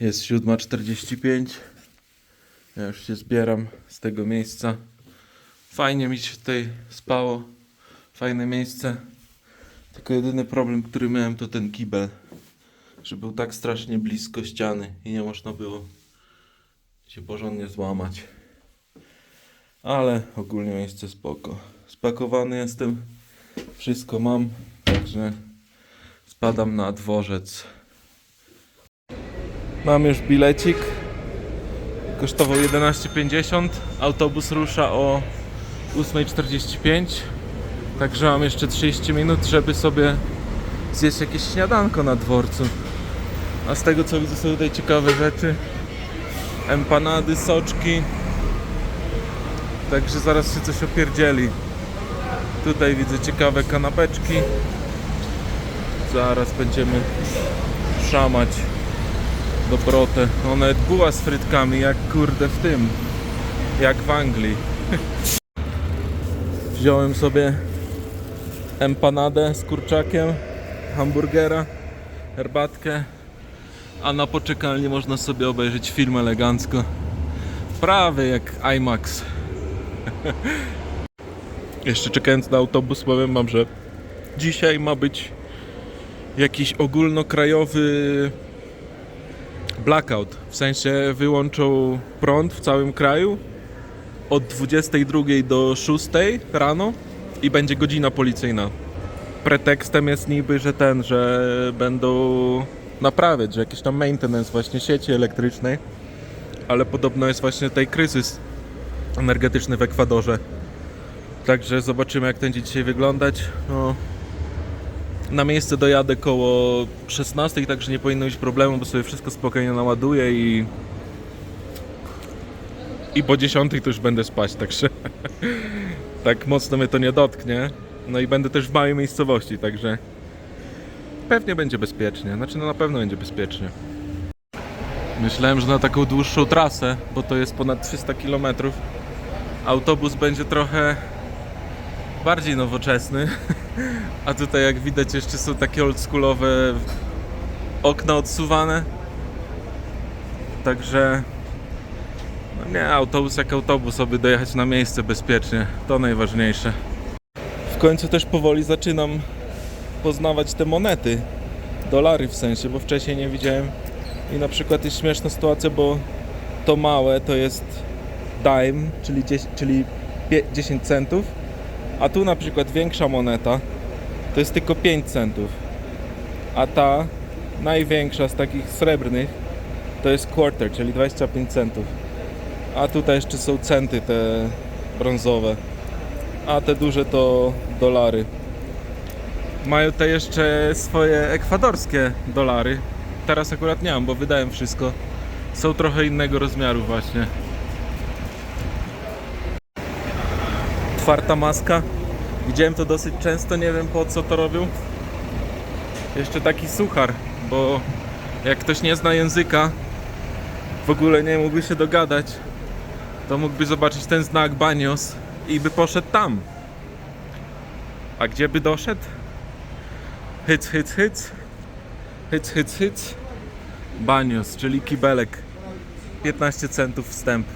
Jest 7.45. Ja już się zbieram z tego miejsca. Fajnie mi się tutaj spało. Fajne miejsce. Tylko jedyny problem, który miałem, to ten kibel. Że był tak strasznie blisko ściany i nie można było się porządnie złamać. Ale ogólnie miejsce spoko. Spakowany jestem. Wszystko mam. Także spadam na dworzec. Mam już bilecik. Kosztował 11,50. Autobus rusza o 8.45. Także mam jeszcze 30 minut, żeby sobie zjeść jakieś śniadanko na dworcu. A z tego co widzę są tutaj ciekawe rzeczy. Empanady, soczki. Także zaraz się coś opierdzieli. Tutaj widzę ciekawe kanapeczki. Zaraz będziemy szamać dobrotę. No nawet buła z frytkami, jak kurde w tym. Jak w Anglii. Wziąłem sobie empanadę z kurczakiem, hamburgera, herbatkę, a na poczekalni można sobie obejrzeć film elegancko. Prawie jak IMAX. Jeszcze czekając na autobus powiem wam, że dzisiaj ma być jakiś ogólnokrajowy blackout. W sensie wyłączą prąd w całym kraju od 22 do 6 rano i będzie godzina policyjna. Pretekstem jest niby, że ten, że będą naprawiać, że jakiś tam maintenance właśnie sieci elektrycznej, ale podobno jest właśnie tutaj kryzys energetyczny w Ekwadorze. Także zobaczymy jak ten dzisiaj wyglądać. No, na miejsce dojadę koło 16, także nie powinno być problemu, bo sobie wszystko spokojnie naładuję i i po 10 to już będę spać, także tak mocno mnie to nie dotknie. No i będę też w małej miejscowości, także pewnie będzie bezpiecznie. Znaczy no na pewno będzie bezpiecznie. Myślałem, że na taką dłuższą trasę, bo to jest ponad 300 km, autobus będzie trochę bardziej nowoczesny. A tutaj jak widać jeszcze są takie oldschoolowe okna odsuwane. Także no nie, autobus jak autobus, aby dojechać na miejsce bezpiecznie. To najważniejsze. W końcu też powoli zaczynam poznawać te monety. Dolary w sensie, bo wcześniej nie widziałem. I na przykład jest śmieszna sytuacja, bo to małe to jest dime, czyli 10, czyli pie- 10 centów. A tu na przykład większa moneta to jest tylko 5 centów. A ta największa z takich srebrnych to jest quarter, czyli 25 centów. A tutaj jeszcze są centy te brązowe. A te duże to dolary. Mają te jeszcze swoje ekwadorskie dolary. Teraz akurat nie mam, bo wydałem wszystko. Są trochę innego rozmiaru właśnie. Otwarta maska. Widziałem to dosyć często, nie wiem po co to robią. Jeszcze taki suchar, bo jak ktoś nie zna języka, w ogóle nie mógłby się dogadać, to mógłby zobaczyć ten znak Banios i by poszedł tam. A gdzie by doszedł? Hyc, hyc, hyc. Hyc, hyc, hyc. Banios, czyli kibelek. 15 centów wstęp.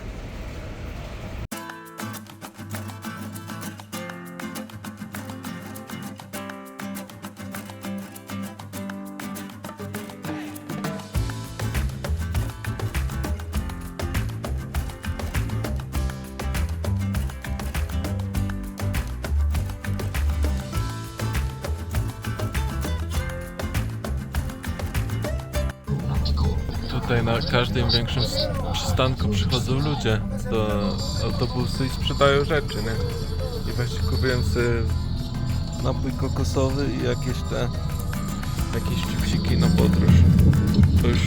Na każdym większym przystanku przychodzą ludzie do autobusu i sprzedają rzeczy, nie? I właśnie kupiłem sobie napój kokosowy i jakieś te jakieś chipsiki na podróż. To już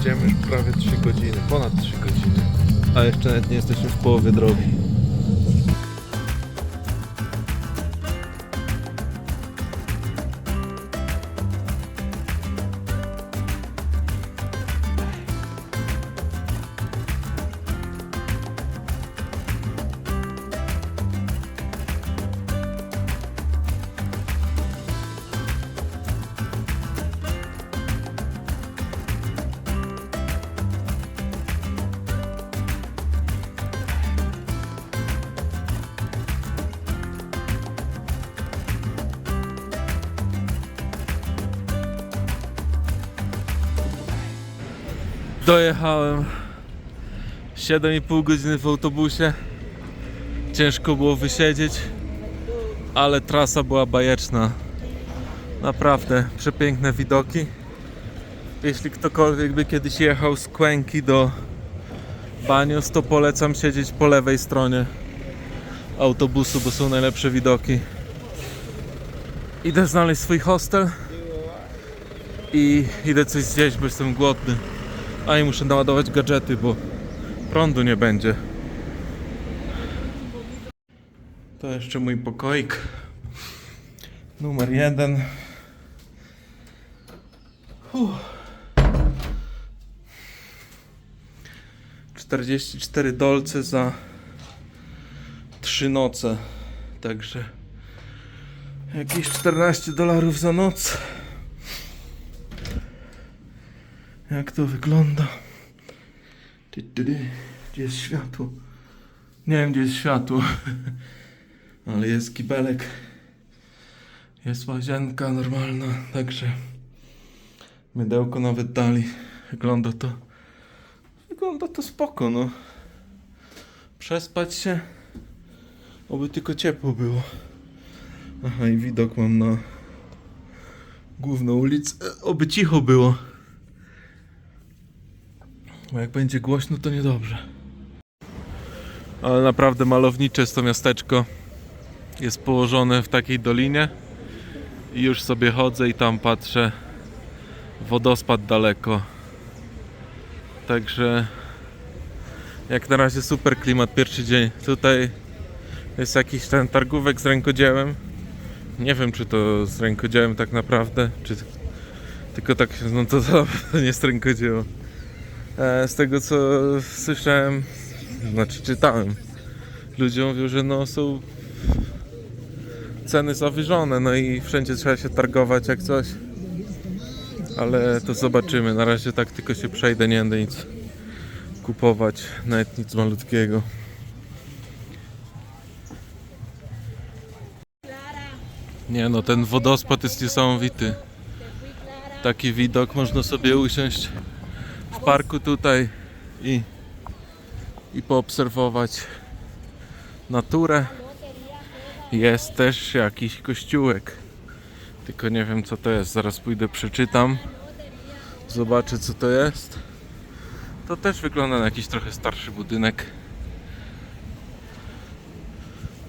idziemy już prawie 3 godziny, ponad 3 godziny. A jeszcze nawet nie jesteśmy w połowie drogi. Dojechałem 7,5 godziny w autobusie. Ciężko było wysiedzieć, ale trasa była bajeczna. Naprawdę przepiękne widoki. Jeśli ktokolwiek by kiedyś jechał z Kłęki do Banios, to polecam siedzieć po lewej stronie autobusu, bo są najlepsze widoki. Idę znaleźć swój hostel i idę coś zjeść, bo jestem głodny. A i muszę naładować gadżety, bo prądu nie będzie. To jeszcze mój pokoik. Numer jeden. Uff. 44 dolce za 3 noce. Także jakieś 14 dolarów za noc. Jak to wygląda? Gdzie jest światło? Nie wiem, gdzie jest światło. Ale jest kibelek. Jest łazienka normalna, także mydełko nawet dali. Wygląda to wygląda to spoko, no. Przespać się. Oby tylko ciepło było. Aha, i widok mam na główną ulicę. Oby cicho było. Bo jak będzie głośno, to niedobrze. Ale naprawdę malownicze jest to miasteczko. Jest położone w takiej dolinie. I już sobie chodzę i tam patrzę. Wodospad daleko. Także jak na razie super klimat, pierwszy dzień. Tutaj jest jakiś ten targówek z rękodziełem. Nie wiem czy to z rękodziełem tak naprawdę, czy tylko tak się, no to, to, nie jest rękodzieło. E, z tego co słyszałem, znaczy czytałem, ludzie mówią, że no są ceny zawyżone, no i wszędzie trzeba się targować jak coś. Ale to zobaczymy. Na razie tak tylko się przejdę, nie będę nic kupować, nawet nic malutkiego. Nie no, ten wodospad jest niesamowity. Taki widok, można sobie usiąść parku tutaj i, i poobserwować naturę. Jest też jakiś kościółek. Tylko nie wiem co to jest. Zaraz pójdę, przeczytam. Zobaczę co to jest. To też wygląda na jakiś trochę starszy budynek.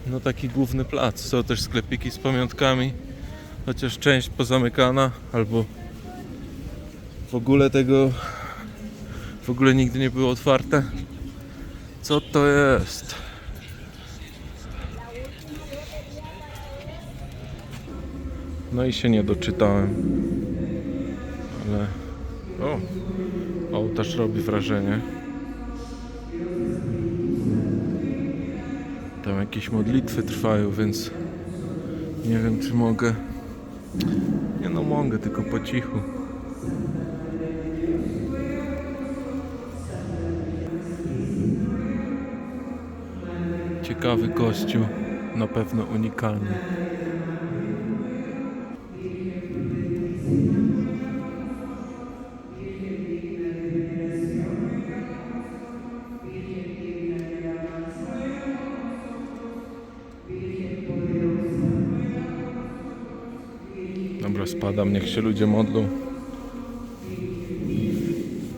No taki główny plac. Są też sklepiki z pamiątkami. Chociaż część pozamykana albo w ogóle tego w ogóle nigdy nie było otwarte. Co to jest? No i się nie doczytałem. Ale. O! Ołtarz robi wrażenie. Tam jakieś modlitwy trwają, więc nie wiem czy mogę. Nie no mogę, tylko po cichu. Ciekawy kościół, na pewno unikalny. Dobra, spadam, niech się ludzie modlą.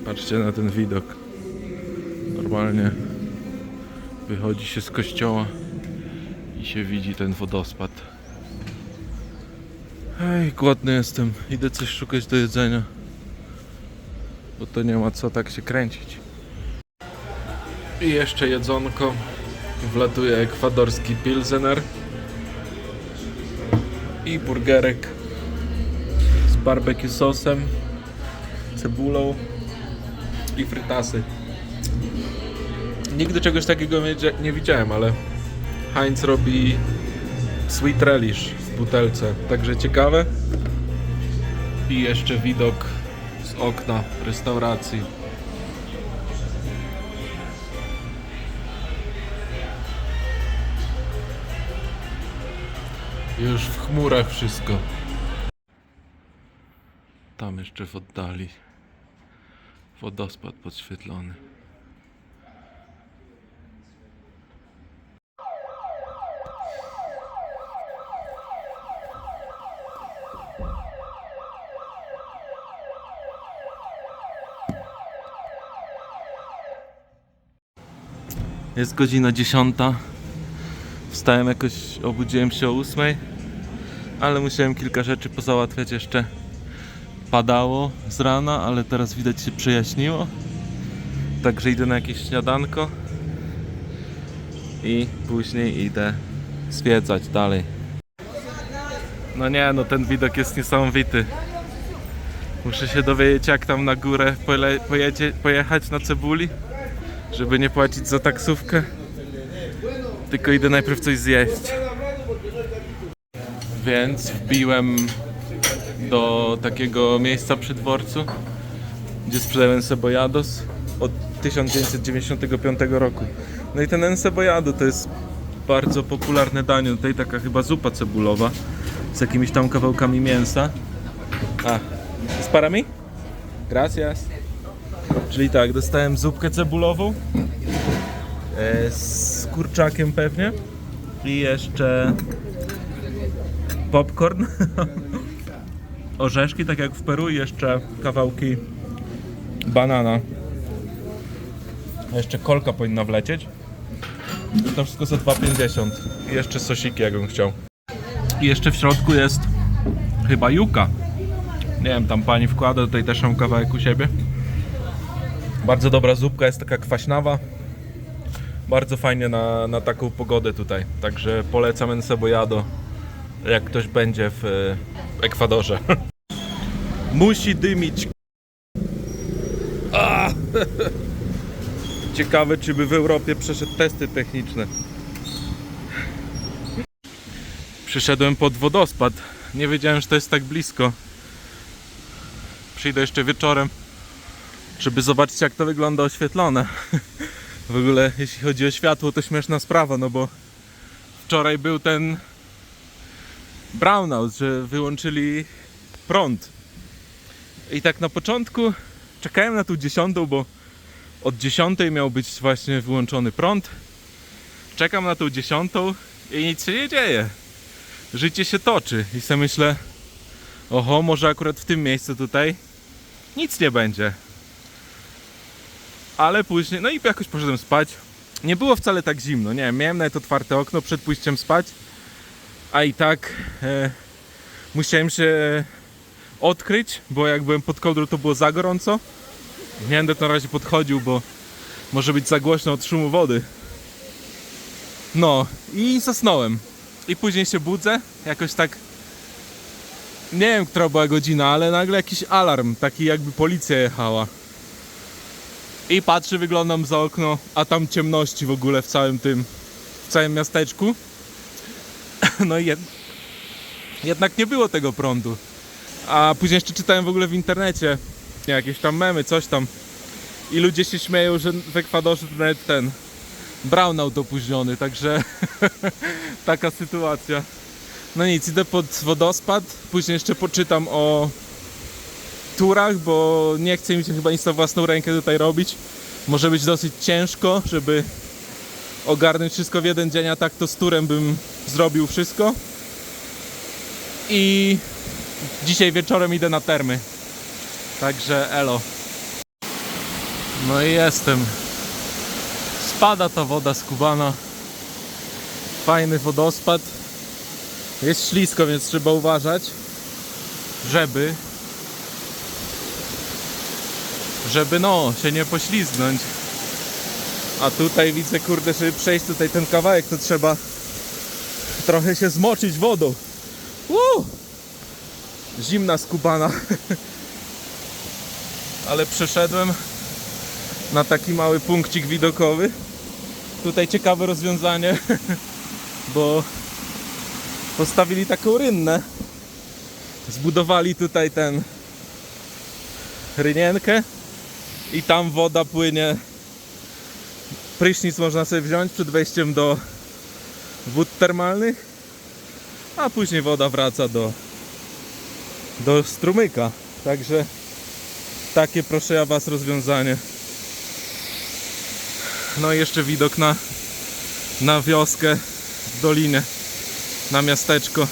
Patrzcie na ten widok. Normalnie wychodzi się z kościoła i się widzi ten wodospad. Ej, głodny jestem. Idę coś szukać do jedzenia. Bo to nie ma co tak się kręcić. I jeszcze jedzonko. Wlatuje ekwadorski pilsener. I burgerek z barbecue sosem, cebulą i frytasy. Nigdy czegoś takiego nie, widziałem, ale Heinz robi sweet relish w butelce, także ciekawe. I jeszcze widok z okna restauracji. Już w chmurach wszystko. Tam jeszcze w oddali Wodospad podświetlony. Jest godzina 10. Wstałem jakoś, obudziłem się o 8, ale musiałem kilka rzeczy pozałatwiać jeszcze. Padało z rana, ale teraz widać się przejaśniło. Także idę na jakieś śniadanko i później idę zwiedzać dalej. No nie, no ten widok jest niesamowity. Muszę się dowiedzieć jak tam na górę pojechać na cebuli, żeby nie płacić za taksówkę. Tylko idę najpierw coś zjeść. Więc wbiłem do takiego miejsca przy dworcu, gdzie sprzedają Sebojados od 1995 roku. No i ten Encebollado to jest bardzo popularne danie. Tutaj taka chyba zupa cebulowa z jakimiś tam kawałkami mięsa. A, z parami? Gracias. Czyli tak, dostałem zupkę cebulową e, z kurczakiem pewnie i jeszcze popcorn. Orzeszki, tak jak w Peru i jeszcze kawałki banana. A jeszcze kolka powinna wlecieć. To wszystko za 2,50 i jeszcze sosiki jakbym chciał. I jeszcze w środku jest chyba juka. Nie wiem, tam pani wkłada, tutaj też mam kawałek u siebie bardzo dobra zupka, jest taka kwaśnawa bardzo fajnie na, na taką pogodę tutaj. Także polecam Encebollado, jak ktoś będzie w e, Ekwadorze. Musi dymić. Ciekawe, czy by w Europie przeszedł testy techniczne. Przyszedłem pod wodospad. Nie wiedziałem, że to jest tak blisko. Przyjdę jeszcze wieczorem, żeby zobaczyć, jak to wygląda oświetlone. W ogóle jeśli chodzi o światło to śmieszna sprawa, no bo wczoraj był ten brownout, że wyłączyli prąd. I tak na początku czekałem na tą dziesiątą, bo od dziesiątej miał być właśnie wyłączony prąd. Czekam na tą dziesiątą i nic się nie dzieje. Życie się toczy i sobie myślę, oho, może akurat w tym miejscu tutaj nic nie będzie ale później, no i jakoś poszedłem spać. Nie było wcale tak zimno, nie miałem nawet otwarte okno przed pójściem spać, a i tak e, musiałem się odkryć, bo jak byłem pod kołdrą to było za gorąco. Nie będę na razie podchodził, bo może być za głośno od szumu wody. No i zasnąłem. I później się budzę, jakoś tak nie wiem, która była godzina, ale nagle jakiś alarm, taki jakby policja jechała. I patrzę, wyglądam za okno, a tam ciemności w ogóle w całym tym, w całym miasteczku. No i jed... jednak nie było tego prądu. A później jeszcze czytałem w ogóle w internecie jakieś tam memy, coś tam. I ludzie się śmieją, że w Ekwadorze nawet ten brownout opóźniony, także taka sytuacja. No nic, idę pod wodospad, później jeszcze poczytam o turach, bo nie chce mi się chyba nic na własną rękę tutaj robić. Może być dosyć ciężko, żeby ogarnąć wszystko w jeden dzień, a tak to z turem bym zrobił wszystko. I dzisiaj wieczorem idę na termy. Także elo. No i jestem. Spada ta woda z Kubana. Fajny wodospad. Jest ślisko, więc trzeba uważać, żeby żeby no, się nie poślizgnąć. A tutaj widzę, kurde, żeby przejść tutaj ten kawałek, to trzeba trochę się zmoczyć wodą. Uuu! Zimna skubana. Ale przeszedłem na taki mały punkcik widokowy. Tutaj ciekawe rozwiązanie, bo postawili taką rynnę. Zbudowali tutaj ten rynienkę i tam woda płynie. Prysznic można sobie wziąć przed wejściem do wód termalnych, a później woda wraca do, do strumyka. Także Takie proszę ja was rozwiązanie. No i jeszcze widok na, na wioskę w dolinie, na miasteczko.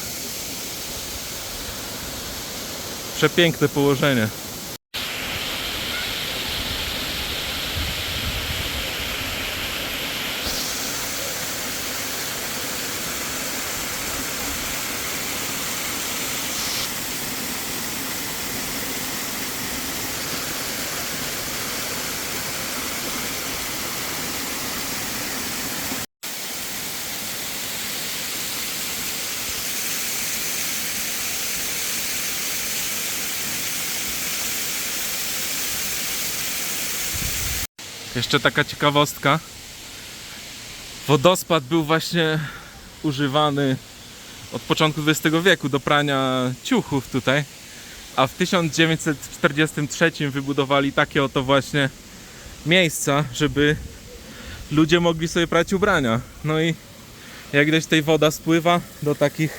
Przepiękne położenie. Jeszcze taka ciekawostka. Wodospad był właśnie używany od początku XX wieku do prania ciuchów tutaj. A w 1943 wybudowali takie oto właśnie miejsca, żeby ludzie mogli sobie prać ubrania. No i jak gdzieś tej woda spływa do takich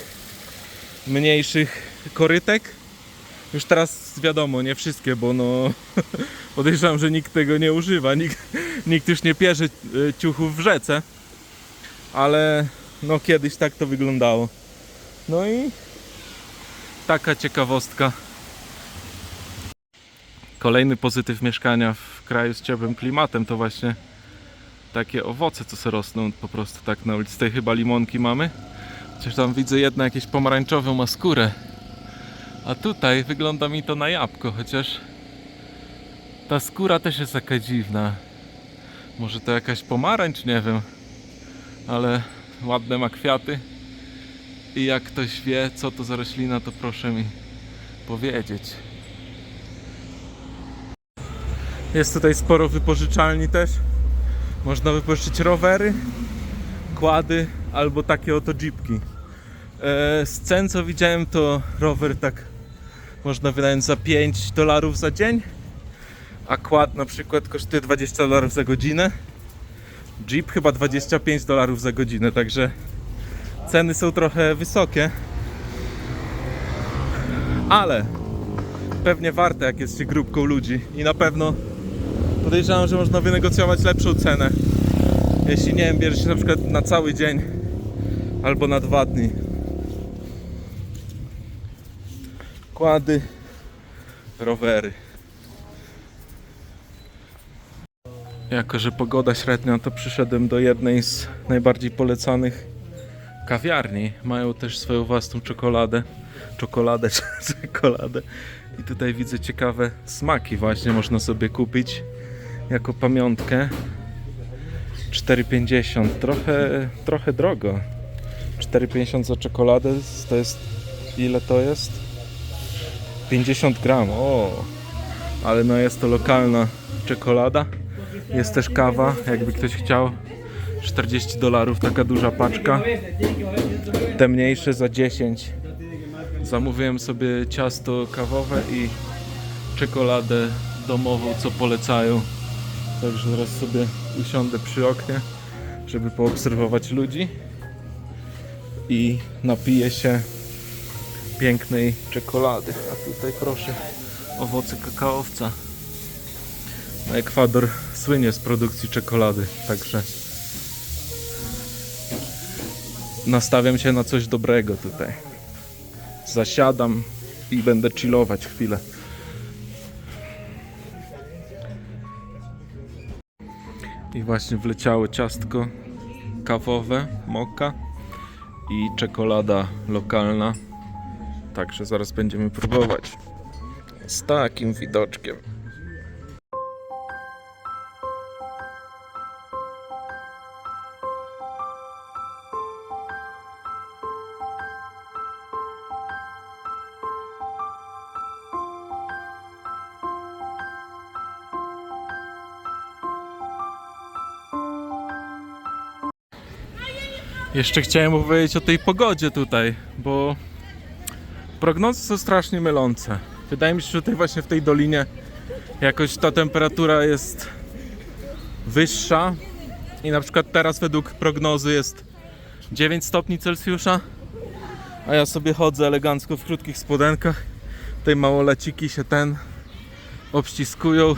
mniejszych korytek, już teraz wiadomo, nie wszystkie, bo no podejrzewam, że nikt tego nie używa, nikt, nikt już nie pierze y, ciuchów w rzece, ale no kiedyś tak to wyglądało. No i taka ciekawostka. Kolejny pozytyw mieszkania w kraju z ciepłym klimatem to właśnie takie owoce, co se rosną po prostu tak na ulicy. Tutaj chyba limonki mamy. Chociaż tam widzę jedna jakieś pomarańczowe ma skórę. A tutaj wygląda mi to na jabłko, chociaż ta skóra też jest taka dziwna. Może to jakaś pomarańcz, nie wiem. Ale ładne ma kwiaty. I jak ktoś wie, co to za roślina, to proszę mi powiedzieć. Jest tutaj sporo wypożyczalni też. Można wypożyczyć rowery, kłady albo takie oto jeepki. E, z cen co widziałem to rower tak można wynająć za 5 dolarów za dzień, a kład na przykład kosztuje 20 dolarów za godzinę. Jeep chyba 25 dolarów za godzinę, także ceny są trochę wysokie. Ale pewnie warte jak jest się grupką ludzi i na pewno podejrzewam, że można wynegocjować lepszą cenę. Jeśli nie wiem, bierze się na przykład na cały dzień albo na dwa dni. Kłady, rowery. Jako, że pogoda średnia, to przyszedłem do jednej z najbardziej polecanych kawiarni. Mają też swoją własną czekoladę. Czekoladę, czekoladę. I tutaj widzę ciekawe smaki właśnie można sobie kupić jako pamiątkę. 4,50. Trochę, trochę drogo. 4,50 za czekoladę to jest. Ile to jest? 50 gram. O, ale no jest to lokalna czekolada. Jest też kawa, jakby ktoś chciał. 40 dolarów, taka duża paczka. Te mniejsze za 10. Zamówiłem sobie ciasto kawowe i czekoladę domową, co polecają. Także zaraz sobie usiądę przy oknie, żeby poobserwować ludzi i napiję się pięknej czekolady. A tutaj proszę, owoce kakaowca. Ekwador słynie z produkcji czekolady, także nastawiam się na coś dobrego tutaj. Zasiadam i będę chillować chwilę. I właśnie wleciało ciastko kawowe, moka i czekolada lokalna. Także zaraz będziemy próbować. Z takim widoczkiem. Jeszcze chciałem powiedzieć o tej pogodzie tutaj, bo prognozy są strasznie mylące. Wydaje mi się, że tutaj właśnie w tej dolinie jakoś ta temperatura jest wyższa i na przykład teraz według prognozy jest 9 stopni Celsjusza, a ja sobie chodzę elegancko w krótkich spodenkach. Tutaj małoleciki się ten obściskują.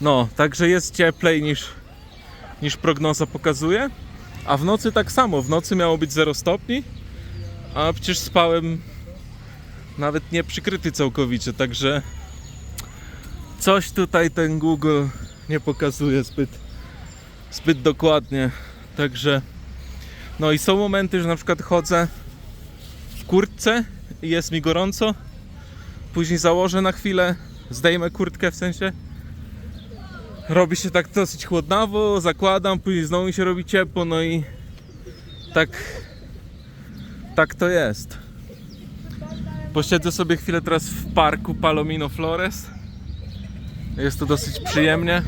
No, także jest cieplej niż, niż prognoza pokazuje. A w nocy tak samo. W nocy miało być 0 stopni, a przecież spałem nawet nie przykryty całkowicie, także coś tutaj ten Google nie pokazuje zbyt, zbyt dokładnie. Także no i są momenty, że na przykład chodzę w kurtce i jest mi gorąco. Później założę na chwilę, zdejmę kurtkę w sensie. Robi się tak dosyć chłodnawo, zakładam, później znowu mi się robi ciepło, no i tak tak to jest. Posiedzę sobie chwilę teraz w parku Palomino Flores. Jest to dosyć przyjemnie.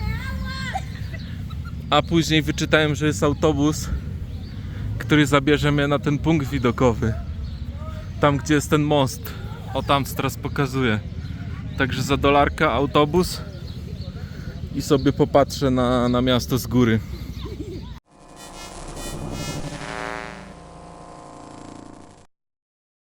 A później wyczytałem, że jest autobus, który zabierze mnie na ten punkt widokowy. Tam, gdzie jest ten most. O, tam teraz pokazuję. Także za dolarka autobus i sobie popatrzę na, na miasto z góry.